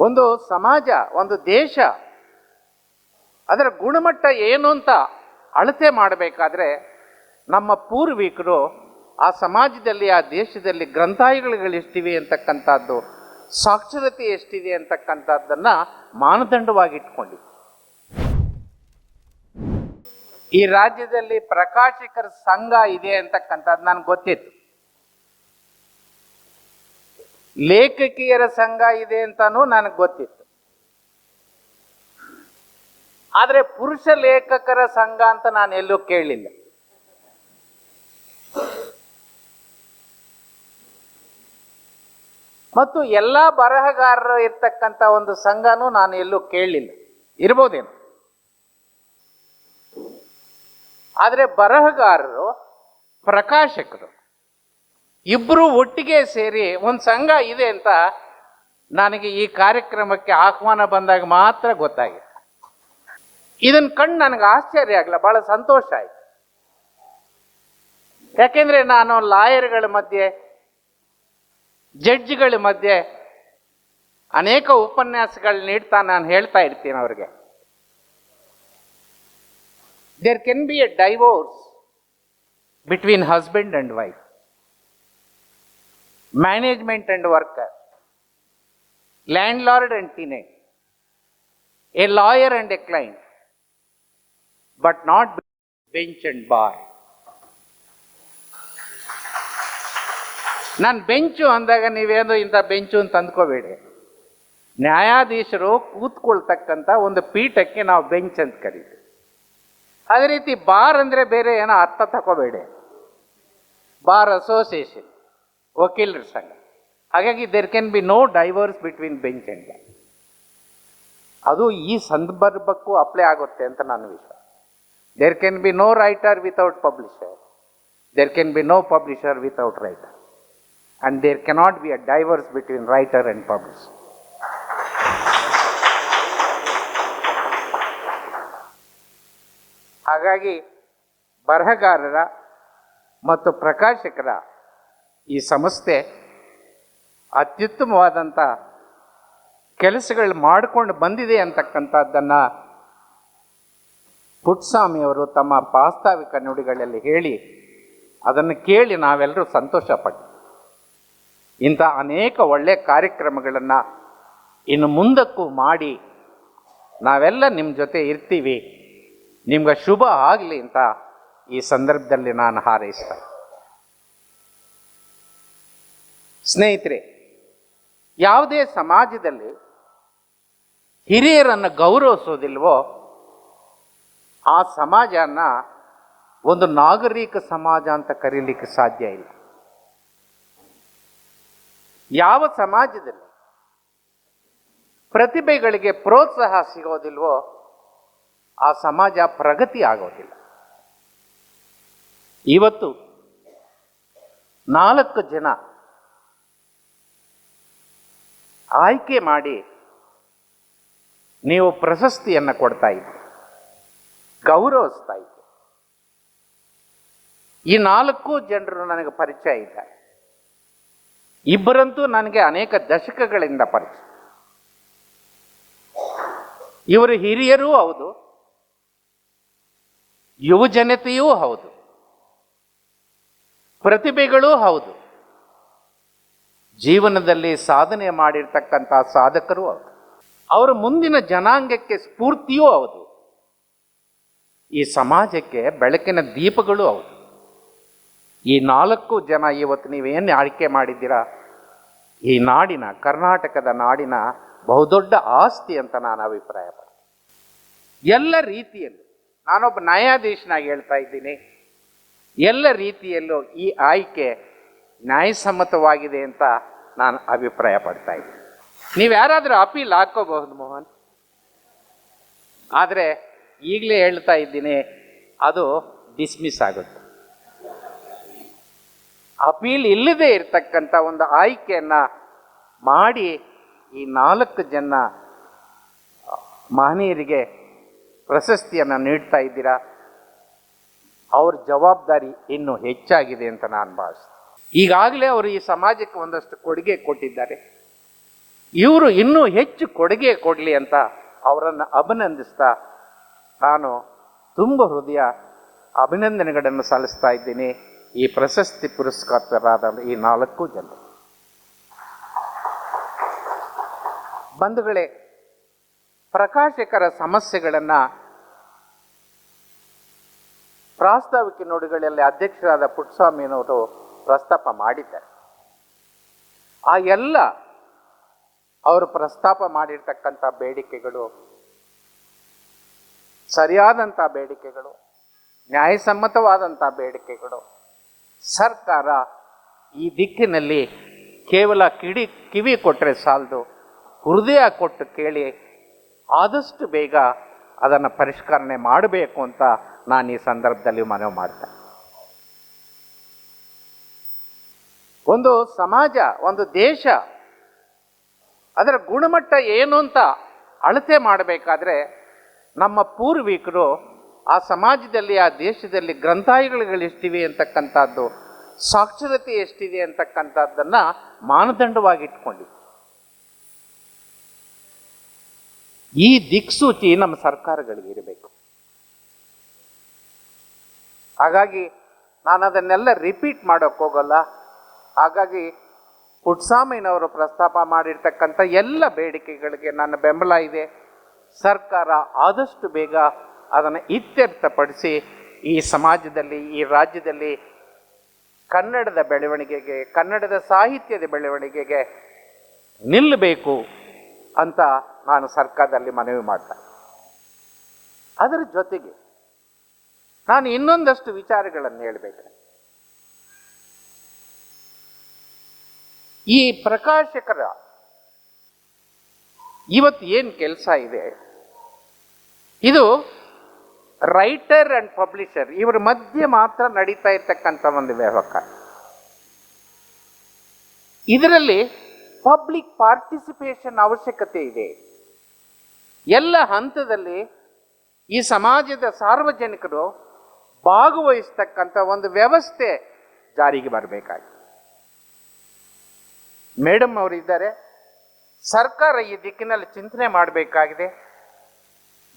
ಒಂದು ಸಮಾಜ, ಒಂದು ದೇಶ, ಅದರ ಗುಣಮಟ್ಟ ಏನು ಅಂತ ಅಳತೆ ಮಾಡಬೇಕಾದ್ರೆ ನಮ್ಮ ಪೂರ್ವಿಕರು ಆ ಸಮಾಜದಲ್ಲಿ, ಆ ದೇಶದಲ್ಲಿ ಗ್ರಂಥಾಲಯಗಳು ಎಷ್ಟಿವೆ ಅಂತಕ್ಕಂಥದ್ದು, ಸಾಕ್ಷರತೆ ಎಷ್ಟಿದೆ ಅಂತಕ್ಕಂಥದ್ದನ್ನು ಮಾನದಂಡವಾಗಿ ಇಟ್ಕೊಂಡಿದ್ವಿ ಈ ರಾಜ್ಯದಲ್ಲಿ ಪ್ರಕಾಶಕರ ಸಂಘ ಇದೆ ಅಂತಕ್ಕಂಥದ್ದು ನನಗೆ ಗೊತ್ತಿತ್ತು. ಲೇಖಕಿಯರ ಸಂಘ ಇದೆ ಅಂತಾನೂ ನನಗೆ ಗೊತ್ತಿತ್ತು. ಆದರೆ ಪುರುಷ ಲೇಖಕರ ಸಂಘ ಅಂತ ನಾನು ಎಲ್ಲೂ ಕೇಳಲಿಲ್ಲ ಮತ್ತು ಎಲ್ಲ ಬರಹಗಾರರು ಇರ್ತಕ್ಕಂಥ ಒಂದು ಸಂಘನೂ ನಾನು ಎಲ್ಲೂ ಕೇಳಲಿಲ್ಲ ಇರ್ಬೋದೇನು. ಆದರೆ ಬರಹಗಾರರು, ಪ್ರಕಾಶಕರು ಇಬ್ಬರು ಒಟ್ಟಿಗೆ ಸೇರಿ ಒಂದು ಸಂಘ ಇದೆ ಅಂತ ನನಗೆ ಈ ಕಾರ್ಯಕ್ರಮಕ್ಕೆ ಆಹ್ವಾನ ಬಂದಾಗ ಮಾತ್ರ ಗೊತ್ತಾಗಿದೆ. ಇದನ್ನ ಕಂಡು ನನಗೆ ಆಶ್ಚರ್ಯ ಆಗಲ್ಲ ಬಹಳ ಸಂತೋಷ ಆಯ್ತು. ಯಾಕೆಂದರೆ ನಾನು ಲಾಯರ್ಗಳ ಮಧ್ಯೆ, ಜಡ್ಜ್ಗಳ ಮಧ್ಯೆ ಅನೇಕ ಉಪನ್ಯಾಸಗಳು ನೀಡ್ತಾ ನಾನು ಹೇಳ್ತಾ ಇರ್ತೀನಿ ಅವ್ರಿಗೆ. There can be a divorce between husband and wife management and worker landlord and tenant, a lawyer and a client, but not bench and bar. ನಾನು ಬೆಂಚು ಅಂದಾಗ ನೀವೇನು ಇಂಥ ಬೆಂಚು ಅಂತ ಅಂದ್ಕೋಬೇಡಿ. ನ್ಯಾಯಾಧೀಶರು ಕೂತ್ಕೊಳ್ತಕ್ಕಂಥ ಒಂದು ಪೀಠಕ್ಕೆ ನಾವು ಬೆಂಚ್ ಅಂತ ಕರೀತೀವಿ. ಅದೇ ರೀತಿ ಬಾರ್ ಅಂದರೆ ಬೇರೆ ಏನೋ ಅರ್ಥ ತಗೋಬೇಡಿ ಬಾರ್ ಅಸೋಸಿಯೇಷನ್ ವಕೀಲರ ಸಂಘ. ಹಾಗಾಗಿ there can be no divorce between bench and ಅದು ಈ ಸಂದರ್ಭಕ್ಕೂ ಅಪ್ಲೈ ಆಗುತ್ತೆ ಅಂತ ನಾನು ವಿಶ್ವಾಸ. There can be no writer without publisher there can be no publisher without writer and there cannot be a divorce between writer and publisher ಹಾಗಾಗಿ ಬರಹಗಾರರ ಮತ್ತು ಪ್ರಕಾಶಕರ ಈ ಸಂಸ್ಥೆ ಅತ್ಯುತ್ತಮವಾದಂಥ ಕೆಲಸಗಳು ಮಾಡಿಕೊಂಡು ಬಂದಿದೆ ಅಂತಕ್ಕಂಥದ್ದನ್ನು ಪುಟ್ಸ್ವಾಮಿಯವರು ತಮ್ಮ ಪ್ರಾಸ್ತಾವಿಕ ನುಡಿಗಳಲ್ಲಿ ಹೇಳಿ ಅದನ್ನು ಕೇಳಿ ನಾವೆಲ್ಲರೂ ಸಂತೋಷಪಟ್ಟು ಇಂಥ ಅನೇಕ ಒಳ್ಳೆಯ ಕಾರ್ಯಕ್ರಮಗಳನ್ನು ಇನ್ನು ಮುಂದಕ್ಕೂ ಮಾಡಿ ನಾವೆಲ್ಲ ನಿಮ್ಮ ಜೊತೆ ಇರ್ತೀವಿ. ನಿಮ್ಗೆ ಶುಭ ಆಗಲಿ ಅಂತ ಈ ಸಂದರ್ಭದಲ್ಲಿ ನಾನು ಹಾರೈಸ್ತೇನೆ ಸ್ನೇಹಿತರೆ, ಯಾವುದೇ ಸಮಾಜದಲ್ಲಿ ಹಿರಿಯರನ್ನು ಗೌರವಿಸೋದಿಲ್ವೋ, ಆ ಸಮಾಜನ ಒಂದು ನಾಗರಿಕ ಸಮಾಜ ಅಂತ ಕರೀಲಿಕ್ಕೆ ಸಾಧ್ಯ ಇಲ್ಲ. ಯಾವ ಸಮಾಜದಲ್ಲಿ ಪ್ರತಿಭೆಗಳಿಗೆ ಪ್ರೋತ್ಸಾಹ ಸಿಗೋದಿಲ್ವೋ, ಆ ಸಮಾಜ ಪ್ರಗತಿ ಆಗೋದಿಲ್ಲ. ಇವತ್ತು ನಾಲ್ಕು ಜನ ಆಯ್ಕೆ ಮಾಡಿ ನೀವು ಪ್ರಶಸ್ತಿಯನ್ನು ಕೊಡ್ತಾ ಇದ್ದೀರಿ ಗೌರವಿಸ್ತಾ ಇದ್ದೆ ಈ ನಾಲ್ಕು ಜನರು ನನಗೆ ಪರಿಚಯ ಇದ್ದಾರೆ. ಇಬ್ಬರಂತೂ ನನಗೆ ಅನೇಕ ದಶಕಗಳಿಂದ ಪರಿಚಯ. ಇವರು ಹಿರಿಯರೂ ಹೌದು ಯುವ ಜನತೆಯೂ ಹೌದು, ಪ್ರತಿಭೆಗಳೂ ಹೌದು. ಜೀವನದಲ್ಲಿ ಸಾಧನೆ ಮಾಡಿರ್ತಕ್ಕಂಥ ಸಾಧಕರು ಅವರು. ಅವರ ಮುಂದಿನ ಜನಾಂಗಕ್ಕೆ ಸ್ಫೂರ್ತಿಯೂ ಹೌದು. ಈ ಸಮಾಜಕ್ಕೆ ಬೆಳಕಿನ ದೀಪಗಳು ಹೌದು. ಈ ನಾಲ್ಕು ಜನ ಇವತ್ತು ನೀವೇನು ಆಯ್ಕೆ ಮಾಡಿದ್ದೀರಾ? ಈ ನಾಡಿನ, ಕರ್ನಾಟಕದ ನಾಡಿನ ಬಹುದೊಡ್ಡ ಆಸ್ತಿ ಅಂತ ನಾನು ಅಭಿಪ್ರಾಯ ಎಲ್ಲ ರೀತಿಯಲ್ಲೂ, ನಾನೊಬ್ಬ ನ್ಯಾಯಾಧೀಶನಾಗಿ ಹೇಳ್ತಾ ಇದ್ದೀನಿ. ಎಲ್ಲ ರೀತಿಯಲ್ಲೂ ಈ ಆಯ್ಕೆ ನ್ಯಾಯಸಮ್ಮತವಾಗಿದೆ ಅಂತ ನಾನು ಅಭಿಪ್ರಾಯ ಪಡ್ತಾ ಇದ್ದೀನಿ. ನೀವು ಯಾರಾದರೂ ಅಪೀಲ್ ಹಾಕೋಬಹುದು ಮೋಹನ್? ಆದರೆ ಈಗಲೇ ಹೇಳ್ತಾ ಇದ್ದೀನಿ, ಅದು ಡಿಸ್ಮಿಸ್ ಆಗುತ್ತೆ. ಅಪೀಲ್ ಇಲ್ಲದೆ ಇರತಕ್ಕಂಥ ಒಂದು ಆಯ್ಕೆಯನ್ನು ಮಾಡಿ ಈ ನಾಲ್ಕು ಜನ ಮಹನೀಯರಿಗೆ ಪ್ರಶಸ್ತಿಯನ್ನು ನೀಡ್ತಾ ಇದ್ದೀರಾ? ಅವ್ರ ಜವಾಬ್ದಾರಿ ಇನ್ನೂ ಹೆಚ್ಚಾಗಿದೆ ಅಂತ ನಾನು ಭಾವಿಸ್ತೀನಿ. ಈಗಾಗಲೇ ಅವರು ಈ ಸಮಾಜಕ್ಕೆ ಒಂದಷ್ಟು ಕೊಡುಗೆ ಕೊಟ್ಟಿದ್ದಾರೆ. ಇವರು ಇನ್ನೂ ಹೆಚ್ಚು ಕೊಡುಗೆ ಕೊಡಲಿ ಅಂತ ಅವರನ್ನು ಅಭಿನಂದಿಸ್ತಾ ನಾನು ತುಂಬ ಹೃದಯ ಅಭಿನಂದನೆಗಳನ್ನು ಸಲ್ಲಿಸ್ತಾ ಇದ್ದೀನಿ ಈ ಪ್ರಶಸ್ತಿ ಪುರಸ್ಕೃತರಾದ ಈ ನಾಲ್ಕು ಜನ ಬಂಧುಗಳೇ, ಪ್ರಕಾಶಕರ ಸಮಸ್ಯೆಗಳನ್ನು ಪ್ರಾಸ್ತಾವಿಕ ನುಡಿಗಳಲ್ಲಿ ಅಧ್ಯಕ್ಷರಾದ ಪುಟ್ಟಸ್ವಾಮಿಯವರು ಪ್ರಸ್ತಾಪ ಮಾಡಿದ್ದಾರೆ. ಆ ಎಲ್ಲ ಅವರು ಪ್ರಸ್ತಾಪ ಮಾಡಿರ್ತಕ್ಕಂಥ ಬೇಡಿಕೆಗಳು, ಸರಿಯಾದಂಥ ಬೇಡಿಕೆಗಳು, ನ್ಯಾಯಸಮ್ಮತವಾದಂಥ ಬೇಡಿಕೆಗಳು, ಸರ್ಕಾರ ಈ ದಿಕ್ಕಿನಲ್ಲಿ ಕೇವಲ ಕಿಡಿ ಕಿವಿ ಕೊಟ್ಟರೆ ಸಾಲದು, ಹೃದಯ ಕೊಟ್ಟು ಕೇಳಿ ಆದಷ್ಟು ಬೇಗ ಅದನ್ನು ಪರಿಷ್ಕರಣೆ ಮಾಡಬೇಕು ಅಂತ ನಾನು ಈ ಸಂದರ್ಭದಲ್ಲಿ ಮನವಿ ಮಾಡ್ತೇನೆ. ಒಂದು ಸಮಾಜ, ಒಂದು ದೇಶ, ಅದರ ಗುಣಮಟ್ಟ ಏನು ಅಂತ ಅಳತೆ ಮಾಡಬೇಕಾದ್ರೆ ನಮ್ಮ ಪೂರ್ವಿಕರು ಆ ಸಮಾಜದಲ್ಲಿ, ಆ ದೇಶದಲ್ಲಿ ಗ್ರಂಥಾಲಯಗಳು ಎಷ್ಟಿವೆ ಅಂತಕ್ಕಂಥದ್ದು, ಸಾಕ್ಷರತೆ ಎಷ್ಟಿದೆ ಅಂತಕ್ಕಂಥದ್ದನ್ನು ಮಾನದಂಡವಾಗಿ ಇಟ್ಕೊಂಡಿದ್ವಿ ಈ ದಿಕ್ಸೂಚಿ ನಮ್ಮ ಸರ್ಕಾರಗಳಿಗೆ ಇರಬೇಕು. ಹಾಗಾಗಿ ನಾನು ಅದನ್ನೆಲ್ಲ ರಿಪೀಟ್ ಮಾಡೋಕ್ಕೆ ಹೋಗಲ್ಲ ಹಾಗಾಗಿ ಪುಟ್ಸಾಮಯ್ಯನವರು ಪ್ರಸ್ತಾಪ ಮಾಡಿರ್ತಕ್ಕಂಥ ಎಲ್ಲ ಬೇಡಿಕೆಗಳಿಗೆ ನನ್ನ ಬೆಂಬಲ ಇದೆ. ಸರ್ಕಾರ ಆದಷ್ಟು ಬೇಗ ಅದನ್ನು ಇತ್ಯರ್ಥಪಡಿಸಿ ಈ ಸಮಾಜದಲ್ಲಿ, ಈ ರಾಜ್ಯದಲ್ಲಿ ಕನ್ನಡದ ಬೆಳವಣಿಗೆಗೆ, ಕನ್ನಡದ ಸಾಹಿತ್ಯದ ಬೆಳವಣಿಗೆಗೆ ನಿಲ್ಲಬೇಕು ಅಂತ ನಾನು ಸರ್ಕಾರದಲ್ಲಿ ಮನವಿ ಮಾಡ್ತೇನೆ. ಅದರ ಜೊತೆಗೆ ನಾನು ಇನ್ನೊಂದಷ್ಟು ವಿಚಾರಗಳನ್ನು ಹೇಳಬೇಕು ಈ ಪ್ರಕಾಶಕರ ಇವತ್ತು ಏನು ಕೆಲಸ ಇದೆ? ಇದು ರೈಟರ್ ಅಂಡ್ ಪಬ್ಲಿಷರ್, ಇವರ ಮಧ್ಯೆ ಮಾತ್ರ ನಡೀತಾ ಇರ್ತಕ್ಕಂಥ ಒಂದು ವ್ಯವಹಾರ. ಇದರಲ್ಲಿ ಪಬ್ಲಿಕ್ ಪಾರ್ಟಿಸಿಪೇಷನ್ ಅವಶ್ಯಕತೆ ಇದೆ. ಎಲ್ಲ ಹಂತದಲ್ಲಿ ಈ ಸಮಾಜದ ಸಾರ್ವಜನಿಕರು ಭಾಗವಹಿಸ್ತಕ್ಕಂಥ ಒಂದು ವ್ಯವಸ್ಥೆ ಜಾರಿಗೆ ಬರಬೇಕಾಗಿದೆ. ಮೇಡಮ್ ಅವರಿದ್ದಾರೆ ಸರ್ಕಾರ ಈ ದಿಕ್ಕಿನಲ್ಲಿ ಚಿಂತನೆ ಮಾಡಬೇಕಾಗಿದೆ.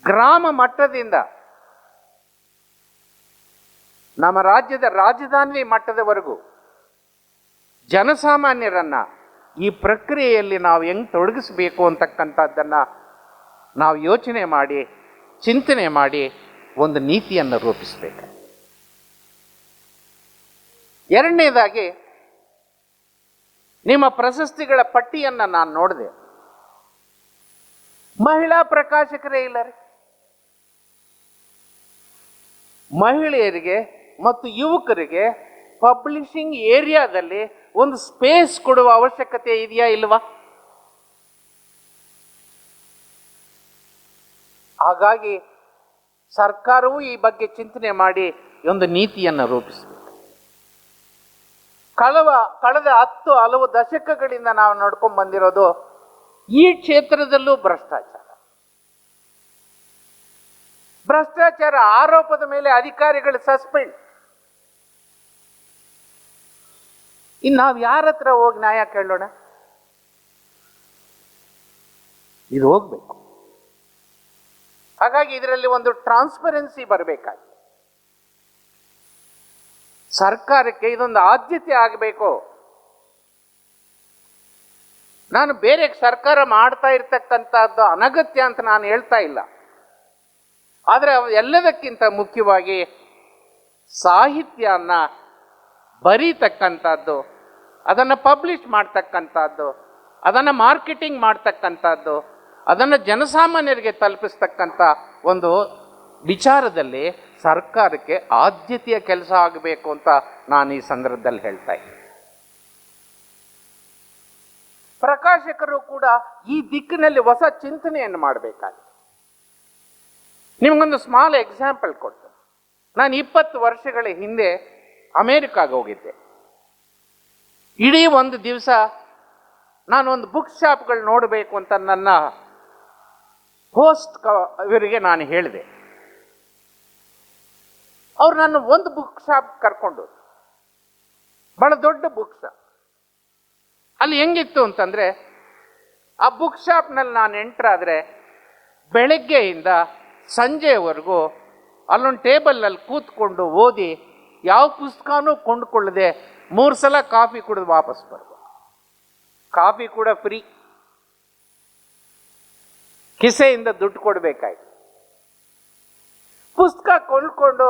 ಗ್ರಾಮ ಮಟ್ಟದಿಂದ ನಮ್ಮ ರಾಜ್ಯದ ರಾಜಧಾನಿ ಮಟ್ಟದವರೆಗೂ ಜನಸಾಮಾನ್ಯರನ್ನ ಈ ಪ್ರಕ್ರಿಯೆಯಲ್ಲಿ ನಾವು ಹೆಂಗ್ ತೊಡಗಿಸ್ಬೇಕು ಅಂತಕ್ಕಂಥದ್ದನ್ನು ನಾವು ಯೋಚನೆ ಮಾಡಿ, ಚಿಂತನೆ ಮಾಡಿ ಒಂದು ನೀತಿಯನ್ನು ರೂಪಿಸಬೇಕು. ಎರಡನೇದಾಗಿ ನಿಮ್ಮ ಪ್ರಶಸ್ತಿಗಳ ಪಟ್ಟಿಯನ್ನು ನಾನು ನೋಡಿದೆ. ಮಹಿಳಾ ಪ್ರಕಾಶಕರೇ ಇಲ್ಲ ರೀ. ಮಹಿಳೆಯರಿಗೆ ಮತ್ತು ಯುವಕರಿಗೆ ಪಬ್ಲಿಷಿಂಗ್ ಏರಿಯಾದಲ್ಲಿ ಒಂದು ಸ್ಪೇಸ್ ಕೊಡುವ ಅವಶ್ಯಕತೆ ಇದೆಯಾ ಇಲ್ವಾ? ಹಾಗಾಗಿ ಸರ್ಕಾರವು ಈ ಬಗ್ಗೆ ಚಿಂತನೆ ಮಾಡಿ ಒಂದು ನೀತಿಯನ್ನು ರೂಪಿಸಬೇಕು. ಕಳೆವ ಕಳೆದ ಹತ್ತು ಹಲವು ದಶಕಗಳಿಂದ ನಾವು ನೋಡ್ಕೊಂಡು ಬಂದಿರೋದು ಈ ಕ್ಷೇತ್ರದಲ್ಲೂ ಭ್ರಷ್ಟಾಚಾರ. ಭ್ರಷ್ಟಾಚಾರ ಆರೋಪದ ಮೇಲೆ ಅಧಿಕಾರಿಗಳು ಸಸ್ಪೆಂಡ್. ಇನ್ನು ನಾವು ಯಾರ ಹತ್ರ ಹೋಗಿ ನ್ಯಾಯ ಕೇಳೋಣ? ಇದು ಹೋಗ್ಬೇಕು. ಹಾಗಾಗಿ ಇದರಲ್ಲಿ ಒಂದು ಟ್ರಾನ್ಸ್ಪರೆನ್ಸಿ ಬರಬೇಕಾಗಿದೆ ಸರ್ಕಾರಕ್ಕೆ ಇದೊಂದು ಆದ್ಯತೆ ಆಗಬೇಕು. ನಾನು ಬೇರೆ ಸರ್ಕಾರ ಮಾಡ್ತಾ ಇರ್ತಕ್ಕಂಥದ್ದು ಅನಗತ್ಯ ಅಂತ ನಾನು ಹೇಳ್ತಾ ಇಲ್ಲ. ಆದರೆ ಎಲ್ಲದಕ್ಕಿಂತ ಮುಖ್ಯವಾಗಿ ಸಾಹಿತ್ಯನ ಬರೀತಕ್ಕಂಥದ್ದು, ಅದನ್ನು ಪಬ್ಲಿಷ್ ಮಾಡ್ತಕ್ಕಂಥದ್ದು, ಅದನ್ನು ಮಾರ್ಕೆಟಿಂಗ್ ಮಾಡ್ತಕ್ಕಂಥದ್ದು, ಅದನ್ನು ಜನಸಾಮಾನ್ಯರಿಗೆ ತಲುಪಿಸ್ತಕ್ಕಂಥ ಒಂದು ವಿಚಾರದಲ್ಲಿ ಸರ್ಕಾರಕ್ಕೆ ಆದ್ಯತೆಯ ಕೆಲಸ ಆಗಬೇಕು ಅಂತ ನಾನು ಈ ಸಂದರ್ಭದಲ್ಲಿ ಹೇಳ್ತಾ ಇದ್ದೀನಿ. ಪ್ರಕಾಶಕರು ಕೂಡ ಈ ದಿಕ್ಕಿನಲ್ಲಿ ಹೊಸ ಚಿಂತನೆಯನ್ನು ಮಾಡಬೇಕಾಗಿದೆ. ನಿಮಗೊಂದು ಸ್ಮಾಲ್ ಎಕ್ಸಾಂಪಲ್ ಕೊಟ್ಟು ನಾನು ಇಪ್ಪತ್ತು ವರ್ಷಗಳ ಹಿಂದೆ ಅಮೇರಿಕಾಗೆ ಹೋಗಿದ್ದೆ. ಇಡೀ ಒಂದು ದಿವಸ ನಾನು ಒಂದು ಬುಕ್ ಶಾಪ್ಗಳು ನೋಡಬೇಕು ಅಂತ ನನ್ನ ಹೋಸ್ಟ್ ಇವರಿಗೆ ನಾನು ಹೇಳಿದೆ. ಅವ್ರು ನನ್ನ ಒಂದು ಬುಕ್ ಶಾಪ್ ಕರ್ಕೊಂಡು ಬಹಳ ದೊಡ್ಡ ಬುಕ್ ಶಾಪ್ ಅಲ್ಲಿ ಹೆಂಗಿತ್ತು ಅಂತಂದ್ರೆ, ಆ ಬುಕ್ ಶಾಪ್ನಲ್ಲಿ ನಾನು ಎಂಟ್ರಾದರೆ ಬೆಳಗ್ಗೆಯಿಂದ ಸಂಜೆವರೆಗೂ ಅಲ್ಲೊಂದು ಟೇಬಲ್ನಲ್ಲಿ ಕೂತ್ಕೊಂಡು ಓದಿ, ಯಾವ ಪುಸ್ತಕನೂ ಕೊಂಡುಕೊಳ್ಳದೆ ಮೂರು ಸಲ ಕಾಫಿ ಕುಡಿದು ವಾಪಸ್ ಬರ್ಬೋದು ಕಾಫಿ ಕೂಡ ಫ್ರೀ ಕಿಸೆಯಿಂದ ದುಡ್ಡು ಕೊಡಬೇಕಾಯ್ತು. ಪುಸ್ತಕ ಕೊಂಡ್ಕೊಂಡು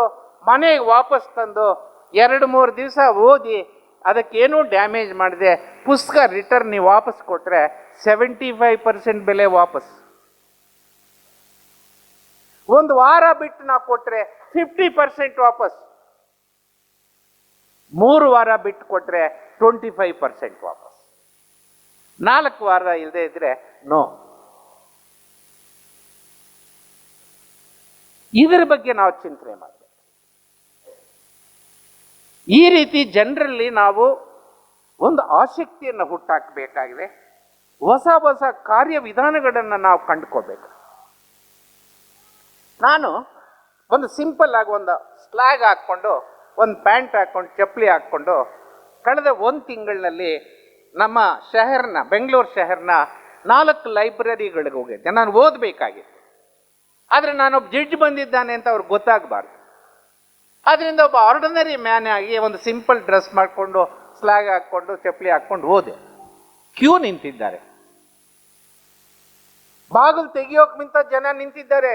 ಮನೆಗೆ ವಾಪಸ್ ತಂದು ಎರಡು ಮೂರು ದಿವಸ ಓದಿ ಅದಕ್ಕೇನೂ ಡ್ಯಾಮೇಜ್ ಮಾಡಿದೆ. ಪುಸ್ತಕ ರಿಟರ್ನ್ ನೀವು ವಾಪಸ್ ಕೊಟ್ಟರೆ ಸೆವೆಂಟಿ ಫೈವ್ ಪರ್ಸೆಂಟ್ ಬೆಲೆ ವಾಪಸ್. ಒಂದು ವಾರ ಬಿಟ್ಟು ನಾವು ಕೊಟ್ಟರೆ ಫಿಫ್ಟಿ ಪರ್ಸೆಂಟ್ ವಾಪಸ್. ಮೂರು ವಾರ ಬಿಟ್ಟು ಕೊಟ್ಟರೆ ಟ್ವೆಂಟಿ ಫೈವ್ ಪರ್ಸೆಂಟ್ ವಾಪಸ್. ನಾಲ್ಕು ವಾರ ಇಲ್ಲದೆ ಇದ್ರೆ ನೋ ಇದರ ಬಗ್ಗೆ ನಾವು ಚಿಂತನೆ ಮಾಡಬೇಕು ಈ ರೀತಿ ಜನರಲ್ಲಿ ನಾವು ಒಂದು ಆಸಕ್ತಿಯನ್ನು ಹುಟ್ಟಾಕಬೇಕಾಗಿದೆ. ಹೊಸ ಹೊಸ ಕಾರ್ಯವಿಧಾನಗಳನ್ನು ನಾವು ಕಂಡುಕೋಬೇಕು ನಾನು ಒಂದು ಸಿಂಪಲ್ ಆಗಿ ಒಂದು ಸ್ಲ್ಯಾಗ್ ಹಾಕ್ಕೊಂಡು, ಒಂದು ಪ್ಯಾಂಟ್ ಹಾಕ್ಕೊಂಡು, ಚಪ್ಪಲಿ ಹಾಕ್ಕೊಂಡು ಕಳೆದ ಒಂದು ತಿಂಗಳಿನಲ್ಲಿ ನಮ್ಮ ಶಹರ್ನ, ಬೆಂಗಳೂರು ಶಹರ್ನ ನಾಲ್ಕು ಲೈಬ್ರರಿಗಳಿಗೆ ಹೋಗಿದ್ದೆ. ನಾನು ಓದಬೇಕಾಗಿತ್ತು. ಆದರೆ ನಾನೊಬ್ಬ ಜಡ್ಜ್ ಬಂದಿದ್ದಾನೆ ಅಂತ ಅವ್ರಿಗೆ ಗೊತ್ತಾಗಬಾರ್ದು. ಅದರಿಂದ ಒಬ್ಬ ಆರ್ಡಿನರಿ ಮ್ಯಾನ್ ಆಗಿ ಒಂದು ಸಿಂಪಲ್ ಡ್ರೆಸ್ ಮಾಡಿಕೊಂಡು ಸ್ಲ್ಯಾಗ್ ಹಾಕ್ಕೊಂಡು, ಚಪ್ಪಲಿ ಹಾಕ್ಕೊಂಡು ಹೋದೆ. ಕ್ಯೂ ನಿಂತಿದ್ದಾರೆ. ಬಾಗಿಲು ತೆಗಿಯೋಕೆ ಮಿಂತ ಜನ ನಿಂತಿದ್ದಾರೆ.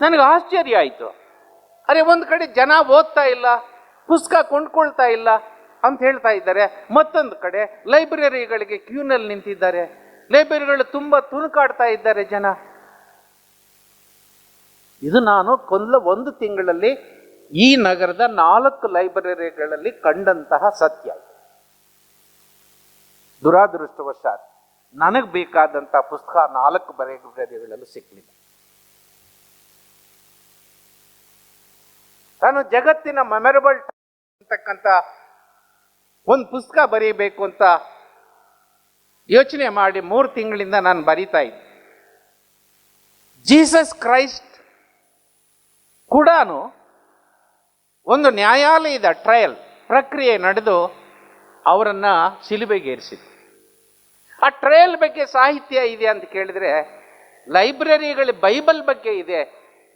ನನಗೆ ಆಶ್ಚರ್ಯ ಆಯಿತು. ಅರೆ, ಒಂದು ಕಡೆ ಜನ ಓದ್ತಾ ಇಲ್ಲ, ಪುಸ್ತಕ ಕೊಂಡ್ಕೊಳ್ತಾ ಇಲ್ಲ ಅಂತ ಹೇಳ್ತಾ ಇದ್ದಾರೆ. ಮತ್ತೊಂದು ಕಡೆ ಲೈಬ್ರರಿಗಳಿಗೆ ಕ್ಯೂನಲ್ಲಿ ನಿಂತಿದ್ದಾರೆ. ಲೈಬ್ರರಿಗಳು ತುಂಬ ತುಣುಕಾಡ್ತಾ ಇದ್ದಾರೆ ಜನ. ಇದು ನಾನು ಕೊಲ್ಲ ಒಂದು ತಿಂಗಳಲ್ಲಿ ಈ ನಗರದ ನಾಲ್ಕು ಲೈಬ್ರರಿಗಳಲ್ಲಿ ಕಂಡಂತಹ ಸತ್ಯ. ದುರಾದೃಷ್ಟವಶಾತ್ ನನಗೆ ಬೇಕಾದಂತಹ ಪುಸ್ತಕ ನಾಲ್ಕು ಲೈಬ್ರರಿಗಳಲ್ಲೂ ಸಿಕ್ಕಲಿಲ್ಲ ನಾನು ಜಗತ್ತಿನ ಮೆಮೊರಬಲ್ ಅಂತಕ್ಕಂಥ ಒಂದು ಪುಸ್ತಕ ಬರೀಬೇಕು ಅಂತ ಯೋಚನೆ ಮಾಡಿ ಮೂರು ತಿಂಗಳಿಂದ ನಾನು ಬರಿತಾ ಇದ್ದೆ. ಜೀಸಸ್ ಕ್ರೈಸ್ಟ್ ಕೂಡ ಒಂದು ನ್ಯಾಯಾಲಯದ ಟ್ರಯಲ್, ಪ್ರಕ್ರಿಯೆ ನಡೆದು ಅವರನ್ನು ಸಿಲುಬೆಗೇರಿಸಿತು ಆ ಟ್ರಯಲ್ ಬಗ್ಗೆ ಸಾಹಿತ್ಯ ಇದೆ ಅಂತ ಕೇಳಿದ್ರೆ ಲೈಬ್ರರಿಗಳ ಬೈಬಲ್ ಬಗ್ಗೆ ಇದೆ,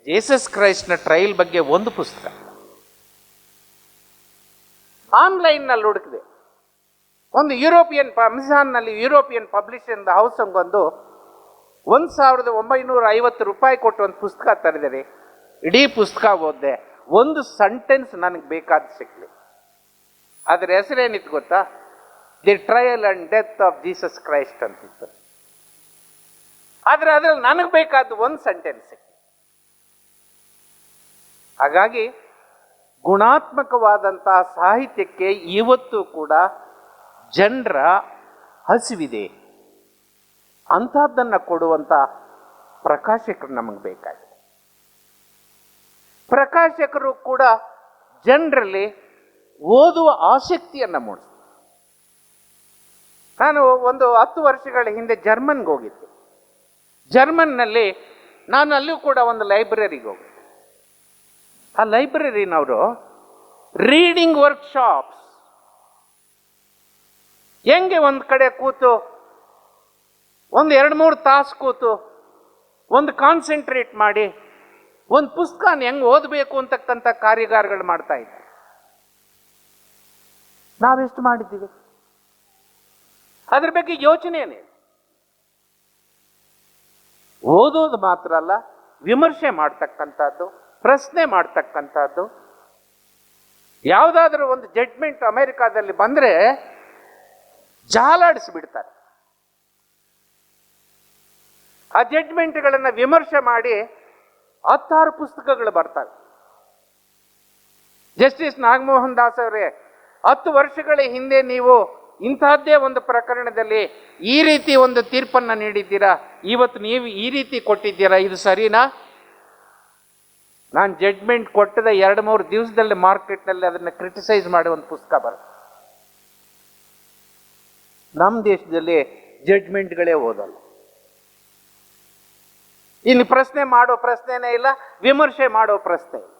ಜೇಸಸ್ ಕ್ರೈಸ್ಟ್ನ ಟ್ರಯಲ್ ಬಗ್ಗೆ ಒಂದು ಪುಸ್ತಕ. ಆನ್ಲೈನ್ನಲ್ಲಿ ಹುಡುಕಿದೆ. ಒಂದು ಯುರೋಪಿಯನ್ ಅಮೆಝಾನ್ನಲ್ಲಿ ಯುರೋಪಿಯನ್ ಪಬ್ಲಿಷನ್ ಹೌಸ್ ಒಂದು ಒಂದು ಸಾವಿರದ ಒಂಬೈನೂರ ಐವತ್ತು ರೂಪಾಯಿ ಕೊಟ್ಟು ಒಂದು ಪುಸ್ತಕ ತರಿದರೆ ಇಡೀ ಪುಸ್ತಕ ಓದ್ದೆ. ಒಂದು ಸೆಂಟೆನ್ಸ್ ನನಗೆ ಬೇಕಾದ ಸಿಕ್ಲಿ. ಅದರ ಹೆಸರೇನಿತ್ತು ಗೊತ್ತಾ? The trial and death of Jesus Christ ಅಂತಿತ್ತು. ಆದರೆ ಅದ್ರಲ್ಲಿ ನನಗೆ ಬೇಕಾದ ಒಂದು ಸೆಂಟೆನ್ಸ್ ಹಾಗಾಗಿ ಗುಣಾತ್ಮಕವಾದಂತಹ ಸಾಹಿತ್ಯಕ್ಕೆ ಇವತ್ತು ಕೂಡ ಜನರ ಹಸಿವಿದೆ. ಅಂಥದ್ದನ್ನು ಕೊಡುವಂಥ ಪ್ರಕಾಶಕರು ನಮಗೆ ಬೇಕಾಗಿದೆ ಪ್ರಕಾಶಕರು ಕೂಡ ಜನರಲ್ಲಿ ಓದುವ ಆಸಕ್ತಿಯನ್ನು ಮೂಡಿಸ್ತಾರೆ. ನಾನು ಒಂದು ಹತ್ತು ವರ್ಷಗಳ ಹಿಂದೆ ಜರ್ಮನ್ಗೆ ಹೋಗಿದ್ದೆ. ಜರ್ಮನ್ನಲ್ಲಿ ನಾನು ಅಲ್ಲೂ ಕೂಡ ಒಂದು ಲೈಬ್ರರಿಗೆ ಹೋಗಿದ್ದೆ. ಆ ಲೈಬ್ರರಿನವರು ರೀಡಿಂಗ್ ವರ್ಕ್ಶಾಪ್ಸ್. ಹೆಂಗೆ ಒಂದು ಕಡೆ ಕೂತು, ಒಂದು ಎರಡು ಮೂರು ತಾಸು ಕೂತು, ಒಂದು ಕಾನ್ಸಂಟ್ರೇಟ್ ಮಾಡಿ ಒಂದು ಪುಸ್ತಕನ ಹೆಂಗೆ ಓದಬೇಕು ಅಂತಕ್ಕಂಥ ಕಾರ್ಯಗಾರಗಳು ಮಾಡ್ತಾ ಇದ್ದಾರೆ. ನಾವೆಷ್ಟು ಮಾಡಿದ್ದೀವಿ? ಅದ್ರ ಬಗ್ಗೆ ಯೋಚನೆಯೇ ಓದೋದು ಮಾತ್ರ ಅಲ್ಲ, ವಿಮರ್ಶೆ ಮಾಡ್ತಕ್ಕಂಥದ್ದು, ಪ್ರಶ್ನೆ ಮಾಡ್ತಕ್ಕಂಥದ್ದು. ಯಾವುದಾದ್ರೂ ಒಂದು ಜಡ್ಮೆಂಟ್ ಅಮೆರಿಕಾದಲ್ಲಿ ಬಂದರೆ ಜಾಲಾಡಿಸ್ಬಿಡ್ತಾರೆ. ಆ ಜಡ್ಮೆಂಟ್ಗಳನ್ನು ವಿಮರ್ಶೆ ಮಾಡಿ ಹತ್ತಾರು ಪುಸ್ತಕಗಳು ಬರ್ತವೆ. ಜಸ್ಟಿಸ್ ನಾಗಮೋಹನ್ ದಾಸ್ ಅವರೇ, ಹತ್ತು ವರ್ಷಗಳ ಹಿಂದೆ ನೀವು ಇಂತಹದ್ದೇ ಒಂದು ಪ್ರಕರಣದಲ್ಲಿ ಈ ರೀತಿ ಒಂದು ತೀರ್ಪನ್ನು ನೀಡಿದ್ದೀರಾ? ಇವತ್ತು ನೀವು ಈ ರೀತಿ ಕೊಟ್ಟಿದ್ದೀರಾ? ಇದು ಸರಿನಾ? ನಾನು ಜಡ್ಮೆಂಟ್ ಕೊಟ್ಟದ ಎರಡು ಮೂರು ದಿವಸದಲ್ಲಿ ಮಾರ್ಕೆಟ್ನಲ್ಲಿ ಅದನ್ನು ಕ್ರಿಟಿಸೈಸ್ ಮಾಡಿ ಒಂದು ಪುಸ್ತಕ ಬರುತ್ತೆ ನಮ್ಮ ದೇಶದಲ್ಲಿ ಜಡ್ಮೆಂಟ್ಗಳೇ ಓದಲ್ಲ ಇನ್ನು ಪ್ರಶ್ನೆ ಮಾಡೋ ಪ್ರಶ್ನೆನೇ ಇಲ್ಲ, ವಿಮರ್ಶೆ ಮಾಡೋ ಪ್ರಶ್ನೆ ಇಲ್ಲ.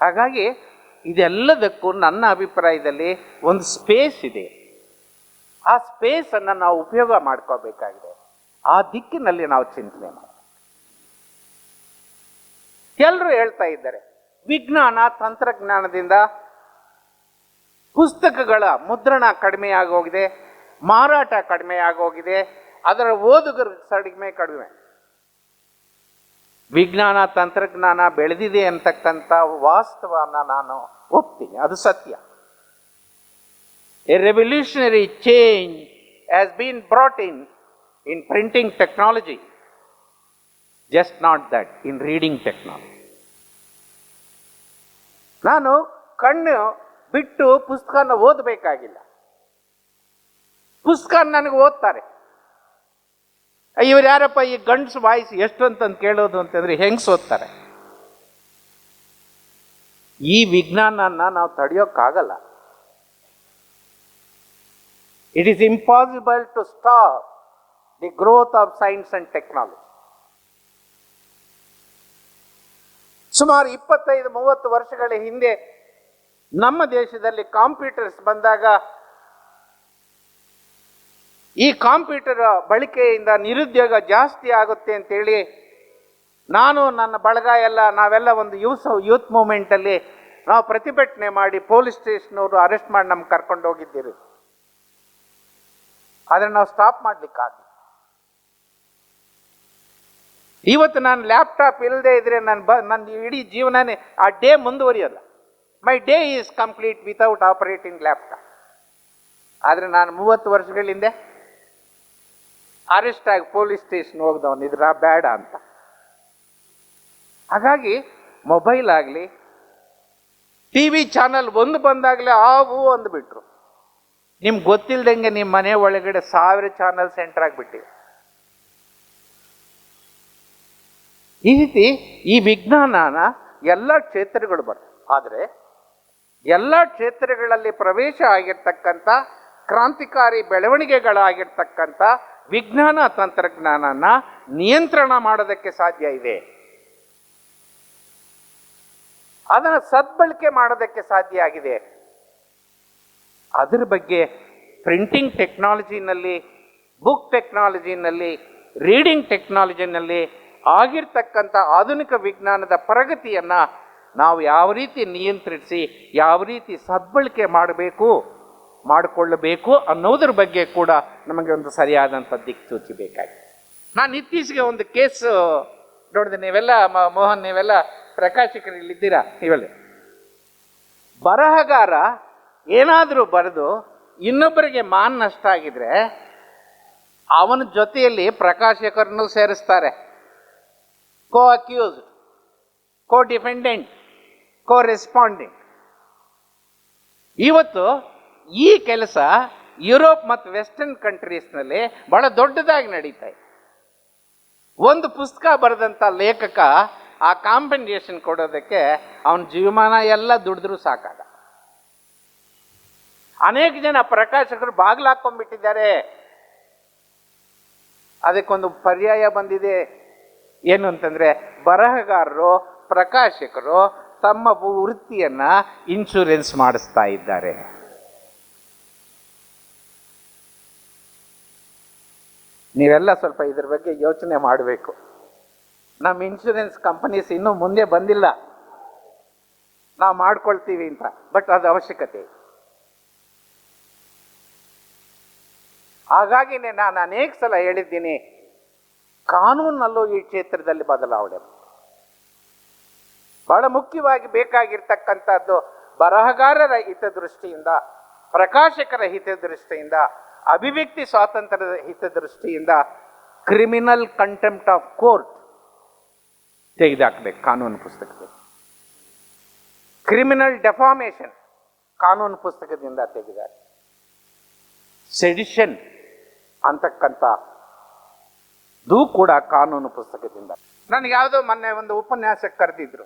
ಹಾಗಾಗಿ ಇದೆಲ್ಲದಕ್ಕೂ ನನ್ನ ಅಭಿಪ್ರಾಯದಲ್ಲಿ ಒಂದು ಸ್ಪೇಸ್ ಇದೆ. ಆ ಸ್ಪೇಸನ್ನು ನಾವು ಉಪಯೋಗ ಮಾಡ್ಕೋಬೇಕಾಗಿದೆ. ಆ ದಿಕ್ಕಿನಲ್ಲಿ ನಾವು ಚಿಂತನೆ ಮಾಡಿ ಎಲ್ಲರೂ ಹೇಳ್ತಾ ಇದ್ದಾರೆ, ವಿಜ್ಞಾನ ತಂತ್ರಜ್ಞಾನದಿಂದ ಪುಸ್ತಕಗಳ ಮುದ್ರಣ ಕಡಿಮೆ ಆಗೋಗಿದೆ, ಮಾರಾಟ ಕಡಿಮೆ ಆಗೋಗಿದೆ, ಅದರ ಓದುಗರ ಕಡಿಮೆ ಕಡಿಮೆ. ವಿಜ್ಞಾನ ತಂತ್ರಜ್ಞಾನ ಬೆಳೆದಿದೆ ಅಂತಕ್ಕಂಥ ವಾಸ್ತವನ ನಾನು ಒಪ್ತೀನಿ. ಅದು ಸತ್ಯ. A revolutionary change has been brought in in printing technology just not that in reading technology ನಾನು ಕಣ್ಣು ಬಿಟ್ಟು ಪುಸ್ತಕನ ಓದಬೇಕಾಗಿಲ್ಲ. ಪುಸ್ತಕ ನನಗೆ ಓದ್ತಾರೆ. ಇವ್ರು ಯಾರಪ್ಪ ಈ ಗಂಡ್ಸು ವಾಯ್ಸ್ ಎಷ್ಟು ಅಂತಂದು ಕೇಳೋದು ಅಂತಂದ್ರೆ ಹೆಂಗೆ ಓದ್ತಾರೆ ಈ ವಿಜ್ಞಾನನ ನಾವು ತಡೆಯೋಕ್ಕಾಗಲ್ಲ. It is impossible to stop the growth of science and technology ಸುಮಾರು ಇಪ್ಪತ್ತೈದು, ಮೂವತ್ತು ವರ್ಷಗಳ ಹಿಂದೆ ನಮ್ಮ ದೇಶದಲ್ಲಿ ಕಾಂಪ್ಯೂಟರ್ಸ್ ಬಂದಾಗ ಈ ಕಾಂಪ್ಯೂಟರ್ ಬಳಕೆಯಿಂದ ನಿರುದ್ಯೋಗ ಜಾಸ್ತಿ ಆಗುತ್ತೆ ಅಂತೇಳಿ ನಾನು, ನನ್ನ ಬಳಗ ಎಲ್ಲ, ನಾವೆಲ್ಲ ಒಂದು ಯೂಸ್, ಯೂತ್ ಮೂಮೆಂಟಲ್ಲಿ ನಾವು ಪ್ರತಿಭಟನೆ ಮಾಡಿ ಪೊಲೀಸ್ ಸ್ಟೇಷನವರು ಅರೆಸ್ಟ್ ಮಾಡಿ ನಮ್ಗೆ ಕರ್ಕೊಂಡು ಹೋಗಿದ್ದೀರಿ. ಆದರೆ ನಾವು ಸ್ಟಾಪ್ ಮಾಡಲಿಕ್ಕಾಗ ಇವತ್ತು ನಾನು ಲ್ಯಾಪ್ಟಾಪ್ ಇಲ್ಲದೆ ಇದ್ರೆ ನಾನು ಬ, ನನ್ನ ಇಡೀ ಜೀವನನೇ ಆ day ಮುಂದುವರಿಯೋಲ್ಲ. My day is complete without operating laptop ಆದರೆ ನಾನು ಮೂವತ್ತು ವರ್ಷಗಳ ಹಿಂದೆ ಅರೆಸ್ಟ್ ಆಗಿ ಪೊಲೀಸ್ ಸ್ಟೇಷನ್ ಹೋಗ್ದವನು, ಇದ್ರ ಬೇಡ ಅಂತ. ಹಾಗಾಗಿ ಮೊಬೈಲ್ ಆಗಲಿ ಟಿ ವಿ ಚಾನಲ್ ಒಂದು ಬಂದಾಗಲೇ ಆವು ಅಂದ್ಬಿಟ್ರು. ನಿಮ್ಗೆ ಗೊತ್ತಿಲ್ದಂಗೆ ನಿಮ್ಮ ಮನೆ ಒಳಗಡೆ ಸಾವಿರ ಚಾನಲ್ ಸೆಂಟರ್ ಆಗಿಬಿಟ್ಟಿವೆ. ಈ ರೀತಿ ಈ ವಿಜ್ಞಾನನ ಎಲ್ಲ ಕ್ಷೇತ್ರಗಳು ಬರ್ತವೆ. ಆದರೆ ಎಲ್ಲ ಕ್ಷೇತ್ರಗಳಲ್ಲಿ ಪ್ರವೇಶ ಆಗಿರ್ತಕ್ಕಂಥ ಕ್ರಾಂತಿಕಾರಿ ಬೆಳವಣಿಗೆಗಳಾಗಿರ್ತಕ್ಕಂಥ ವಿಜ್ಞಾನ ತಂತ್ರಜ್ಞಾನನ ನಿಯಂತ್ರಣ ಮಾಡೋದಕ್ಕೆ ಸಾಧ್ಯ ಇದೆ. ಅದನ್ನು ಸದ್ಬಳಕೆ ಮಾಡೋದಕ್ಕೆ ಸಾಧ್ಯ ಆಗಿದೆ. ಅದರ ಬಗ್ಗೆ ಪ್ರಿಂಟಿಂಗ್ ಟೆಕ್ನಾಲಜಿನಲ್ಲಿ ಬುಕ್ ಟೆಕ್ನಾಲಜಿನಲ್ಲಿ ರೀಡಿಂಗ್ ಟೆಕ್ನಾಲಜಿನಲ್ಲಿ ಆಗಿರ್ತಕ್ಕಂಥ ಆಧುನಿಕ ವಿಜ್ಞಾನದ ಪ್ರಗತಿಯನ್ನು ನಾವು ಯಾವ ರೀತಿ ನಿಯಂತ್ರಿಸಿ, ಯಾವ ರೀತಿ ಸದ್ಬಳಕೆ ಮಾಡಬೇಕು ಮಾಡಿಕೊಳ್ಳಬೇಕು ಅನ್ನೋದ್ರ ಬಗ್ಗೆ ಕೂಡ ನಮಗೆ ಒಂದು ಸರಿಯಾದಂಥ ದಿಕ್ಸೂಚಿ ಬೇಕಾಗಿದೆ. ನಾನು ಇತ್ತೀಚೆಗೆ ಒಂದು ಕೇಸ್ ನೋಡಿದೆ, ನೀವೆಲ್ಲ ಮೋಹನ್, ನೀವೆಲ್ಲ ಪ್ರಕಾಶಕರು ಇಲ್ಲಿದ್ದೀರಾ? ನೀವೆಲ್ಲ ಬರಹಗಾರ ಏನಾದರೂ ಬರೆದು ಇನ್ನೊಬ್ಬರಿಗೆ ಮಾನ್ ನಷ್ಟ ಆಗಿದ್ರೆ ಅವನ ಜೊತೆಯಲ್ಲಿ ಪ್ರಕಾಶಕರನ್ನು ಸೇರಿಸ್ತಾರೆ. Co accused co defendant co responding ಇವತ್ತು ಈ ಕೆಲಸ ಯುರೋಪ್ ಮತ್ತು ವೆಸ್ಟರ್ನ್ ಕಂಟ್ರೀಸ್ನಲ್ಲಿ ಬಹಳ ದೊಡ್ಡದಾಗಿ ನಡೀತಾ ಇದೆ. ಒಂದು ಪುಸ್ತಕ ಬರೆದಂಥ ಲೇಖಕ ಆ ಕಾಂಪೆನ್ಸೇಷನ್ ಕೊಡೋದಕ್ಕೆ ಅವನ ಜೀವಮಾನ ಎಲ್ಲ ದುಡಿದ್ರೂ ಸಾಕಾಗ ಅನೇಕ ಜನ ಪ್ರಕಾಶಕರು ಬಾಗಿಲಾಕೊಂಡ್ಬಿಟ್ಟಿದ್ದಾರೆ ಅದಕ್ಕೊಂದು ಪರ್ಯಾಯ ಬಂದಿದೆ. ಏನು ಅಂತಂದ್ರೆ ಬರಹಗಾರರು, ಪ್ರಕಾಶಕರು ತಮ್ಮ ವೃತ್ತಿಯನ್ನ ಇನ್ಶೂರೆನ್ಸ್ ಮಾಡಿಸ್ತಾ ಇದ್ದಾರೆ. ನೀವೆಲ್ಲ ಸ್ವಲ್ಪ ಇದ್ರ ಬಗ್ಗೆ ಯೋಚನೆ ಮಾಡಬೇಕು. ನಮ್ಮ ಇನ್ಶೂರೆನ್ಸ್ ಕಂಪನೀಸ್ ಇನ್ನೂ ಮುಂದೆ ಬಂದಿಲ್ಲ. ನಾವು ಮಾಡ್ಕೊಳ್ತೀವಿ ಅಂತ ಬಟ್ ಅದು ಅವಶ್ಯಕತೆ. ಹಾಗಾಗಿ ನಾನು ಅನೇಕ ಸಲ ಹೇಳಿದ್ದೀನಿ, ಕಾನೂನಲ್ಲೂ ಈ ಕ್ಷೇತ್ರದಲ್ಲಿ ಬದಲಾವಣೆ. ಬಹಳ ಮುಖ್ಯವಾಗಿ ಬೇಕಾಗಿರ್ತಕ್ಕಂಥದ್ದು ಬರಹಗಾರರ ಹಿತದೃಷ್ಟಿಯಿಂದ, ಪ್ರಕಾಶಕರ ಹಿತದೃಷ್ಟಿಯಿಂದ ಅಭಿವ್ಯಕ್ತಿ ಸ್ವಾತಂತ್ರ್ಯದ ಹಿತದೃಷ್ಟಿಯಿಂದ ಕ್ರಿಮಿನಲ್ ಕಂಟೆಂಪ್ಟ್ ಆಫ್ ಕೋರ್ಟ್ ತೆಗೆದಾಕಬೇಕು, ಕಾನೂನು ಪುಸ್ತಕದಲ್ಲಿ. ಕ್ರಿಮಿನಲ್ ಡೆಫಾಮೇಷನ್ ಕಾನೂನು ಪುಸ್ತಕದಿಂದ ತೆಗೆದಾರೆ ಸೆಡಿಷನ್ ಅಂತಕ್ಕಂಥ ದೂ ಕೂಡ ಕಾನೂನು ಪುಸ್ತಕದಿಂದ. ನನಗೆ ಯಾವುದೋ ಮೊನ್ನೆ ಒಂದು ಉಪನ್ಯಾಸ ಕರೆದಿದ್ರು.